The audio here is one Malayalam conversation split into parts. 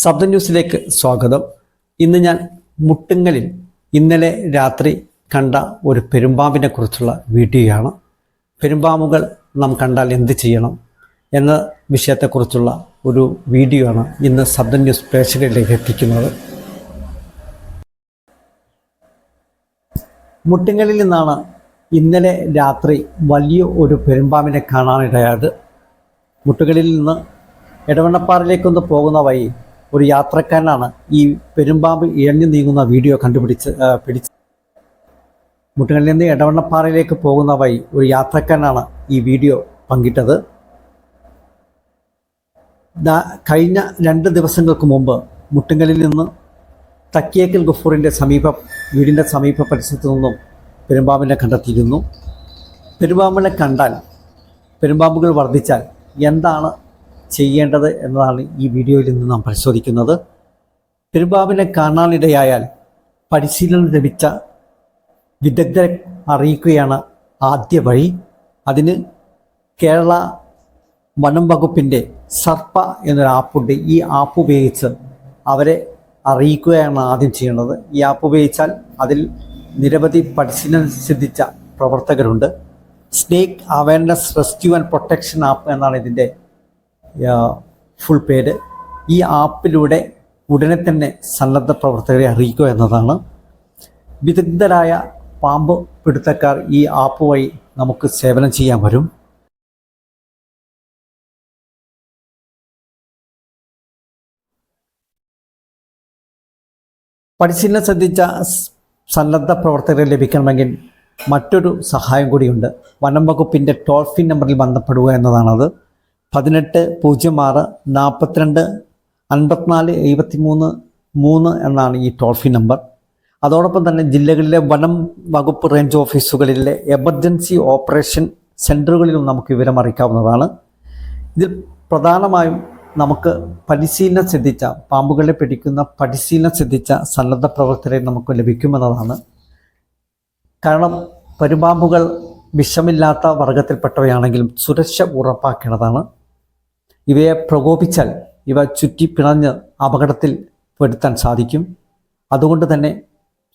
ശബ്ദ ന്യൂസിലേക്ക് സ്വാഗതം. ഇന്ന് ഞാൻ മുട്ടുങ്ങലിൽ ഇന്നലെ രാത്രി കണ്ട ഒരു പെരുമ്പാമ്പിനെ കുറിച്ചുള്ള വീഡിയോയാണ്. പെരുമ്പാമ്പുകൾ നാം കണ്ടാൽ എന്ത് ചെയ്യണം എന്ന വിഷയത്തെക്കുറിച്ചുള്ള ഒരു വീഡിയോ ആണ് ഇന്ന് ശബ്ദ ന്യൂസ് പ്രേക്ഷകരിലേക്ക് എത്തിക്കുന്നത്. മുട്ടുങ്ങലിൽ നിന്നാണ് ഇന്നലെ രാത്രി വലിയ ഒരു പെരുമ്പാമ്പിനെ കാണാനിടയായത്. മുട്ടുകളിൽ നിന്ന് എടവണ്ണപ്പാറയിലേക്കൊന്ന് പോകുന്ന വഴി ഒരു യാത്രക്കാരനാണ് ഈ പെരുമ്പാമ്പ് ഇഴഞ്ഞു നീങ്ങുന്ന വീഡിയോ കണ്ടുപിടിച്ച് പിടിച്ച്. മുട്ടുകളിൽ നിന്ന് ഇടവണ്ണപ്പാറയിലേക്ക് പോകുന്ന വഴി ഒരു യാത്രക്കാരനാണ് ഈ വീഡിയോ പങ്കിട്ടത്. കഴിഞ്ഞ രണ്ട് ദിവസങ്ങൾക്ക് മുമ്പ് മുട്ടുങ്കലിൽ നിന്ന് തക്കിയേക്കൽ ഗഫൂറിന്റെ സമീപ വീടിന്റെ സമീപ പരിസരത്തു നിന്നും പെരുമ്പാമ്പിനെ കണ്ടെത്തിയിരുന്നു. പെരുമ്പാമ്പിനെ കണ്ടാൽ പെരുമ്പാമ്പുകൾ വർദ്ധിച്ചാൽ എന്താണ് ചെയ്യേണ്ടത് എന്നതാണ് ഈ വീഡിയോയിൽ നിന്ന് നാം പരിശോധിക്കുന്നത്. പെരുമ്പാവിനെ കാണാനിടയായാൽ പരിശീലനം ലഭിച്ച വിദഗ്ധരെ അറിയിക്കുകയാണ് ആദ്യ വഴി. അതിന് കേരള വനം വകുപ്പിന്റെ സർപ്പ എന്നൊരു ആപ്പുണ്ട്. ഈ ആപ്പ് ഉപയോഗിച്ച് അവരെ അറിയിക്കുകയാണ് ആദ്യം ചെയ്യേണ്ടത്. ഈ ആപ്പ് ഉപയോഗിച്ചാൽ അതിൽ നിരവധി പരിശീലനം സിദ്ധിച്ച പ്രവർത്തകരുണ്ട്. Snake awareness rescue and protection app എന്നാണ് ഇതിന്റെ ഫുൾ പേര് ഈ ആപ്പിലൂടെ ഉടനെ തന്നെ സന്നദ്ധ പ്രവർത്തകരെ അറിയിക്കുക എന്നതാണ്. വിദഗ്ധരായ പാമ്പ് പിടുത്തക്കാർ ഈ ആപ്പ് വഴി നമുക്ക് സേവനം ചെയ്യാൻ വരും. പരിശീലനം ശ്രദ്ധിച്ച സന്നദ്ധ പ്രവർത്തകരെ ലഭിക്കണമെങ്കിൽ മറ്റൊരു സഹായം കൂടിയുണ്ട്. വനം വകുപ്പിന്റെ ടോൾ ഫ്രീ നമ്പറിൽ ബന്ധപ്പെടുക എന്നതാണത്. പതിനെട്ട് പൂജ്യം ആറ് നാൽപ്പത്തിരണ്ട് അൻപത്തിനാല് എഴുപത്തി മൂന്ന് മൂന്ന് എന്നാണ് ഈ ടോൾ ഫ്രീ നമ്പർ. അതോടൊപ്പം തന്നെ ജില്ലകളിലെ വനം വകുപ്പ് റേഞ്ച് ഓഫീസുകളിലെ എമർജൻസി ഓപ്പറേഷൻ സെന്ററുകളിലും നമുക്ക് വിവരം അറിയിക്കാവുന്നതാണ്. ഇതിൽ പ്രധാനമായും നമുക്ക് പരിശീലനം സിദ്ധിച്ച പാമ്പുകളെ പിടിക്കുന്ന പരിശീലനം സിദ്ധിച്ച സന്നദ്ധ പ്രവർത്തകരെ നമുക്ക് ലഭിക്കുമെന്നതാണ്. കാരണം പെരുമ്പാമ്പുകൾ വിഷമില്ലാത്ത വർഗത്തിൽപ്പെട്ടവയാണെങ്കിലും സുരക്ഷ ഉറപ്പാക്കേണ്ടതാണ്. ഇവയെ പ്രകോപിച്ചാൽ ഇവ ചുറ്റി പിണഞ്ഞ് അപകടത്തിൽ പെടുത്താൻ സാധിക്കും. അതുകൊണ്ട് തന്നെ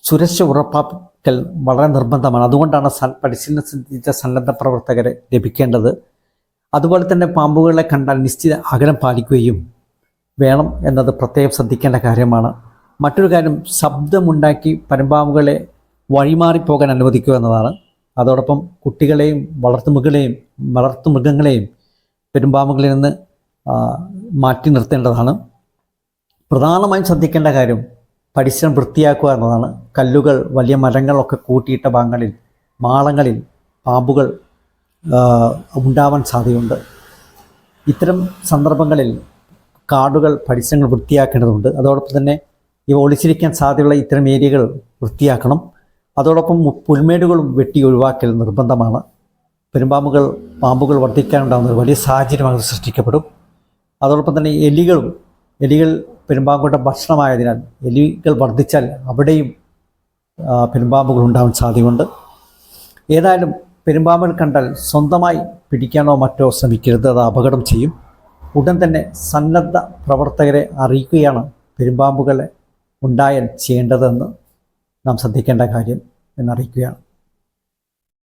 സുരക്ഷ ഉറപ്പാക്കൽ വളരെ നിർബന്ധമാണ്. അതുകൊണ്ടാണ് സ പരിശീലനം സിദ്ധിച്ച സന്നദ്ധ പ്രവർത്തകരെ ലഭിക്കേണ്ടത്. അതുപോലെ തന്നെ പാമ്പുകളെ കണ്ടാൽ നിശ്ചിത അകലം പാലിക്കുകയും വേണം എന്നത് പ്രത്യേകം ശ്രദ്ധിക്കേണ്ട കാര്യമാണ്. മറ്റൊരു കാര്യം ശബ്ദമുണ്ടാക്കി പരമ്പാമ്പുകളെ വഴിമാറിപ്പോകാൻ അനുവദിക്കുക എന്നതാണ്. അതോടൊപ്പം കുട്ടികളെയും വളർത്തുമൃഗങ്ങളെയും വളർത്തുമൃഗങ്ങളെയും പെരുമ്പാമ്പുകളിൽ നിന്ന് മാറ്റി നിർത്തേണ്ടതാണ്. പ്രധാനമായും ശ്രദ്ധിക്കേണ്ട കാര്യം പരിസരം വൃത്തിയാക്കുക എന്നതാണ്. കല്ലുകൾ വലിയ മരങ്ങളൊക്കെ കൂട്ടിയിട്ട ഭാഗങ്ങളിൽ മാളങ്ങളിൽ പാമ്പുകൾ ഉണ്ടാവാൻ സാധ്യതയുണ്ട്. ഇത്തരം സന്ദർഭങ്ങളിൽ കാടുകൾ പരിസരങ്ങൾ വൃത്തിയാക്കേണ്ടതുണ്ട്. അതോടൊപ്പം തന്നെ ഇവ ഒളിച്ചിരിക്കാൻ സാധ്യതയുള്ള ഇത്തരം ഏരിയകൾ വൃത്തിയാക്കണം. അതോടൊപ്പം പുൽമേടുകളും വെട്ടി ഒഴിവാക്കൽ നിർബന്ധമാണ്. പെരുമ്പാമ്പുകൾ പാമ്പുകൾ വർദ്ധിക്കാനുണ്ടാകുന്ന ഒരു വലിയ സാഹചര്യം സൃഷ്ടിക്കപ്പെടും. അതോടൊപ്പം തന്നെ എലികളും എലികൾ പെരുമ്പാമ്പുകളുടെ ഭക്ഷണമായതിനാൽ എലികൾ വർദ്ധിച്ചാൽ അവിടെയും പെരുമ്പാമ്പുകൾ ഉണ്ടാവാൻ സാധ്യതയുണ്ട്. ഏതായാലും പെരുമ്പാമ്പുകൾ കണ്ടാൽ സ്വന്തമായി പിടിക്കാനോ മറ്റോ ശ്രമിക്കരുത് അത് അപകടം ചെയ്യും. ഉടൻ തന്നെ സന്നദ്ധ പ്രവർത്തകരെ അറിയിക്കുകയാണ് പെരുമ്പാമ്പുകളെ ഉണ്ടായാൽ ചെയ്യേണ്ടതെന്ന് നാം ശ്രദ്ധിക്കേണ്ട കാര്യം എന്നറിയിക്കുകയാണ്.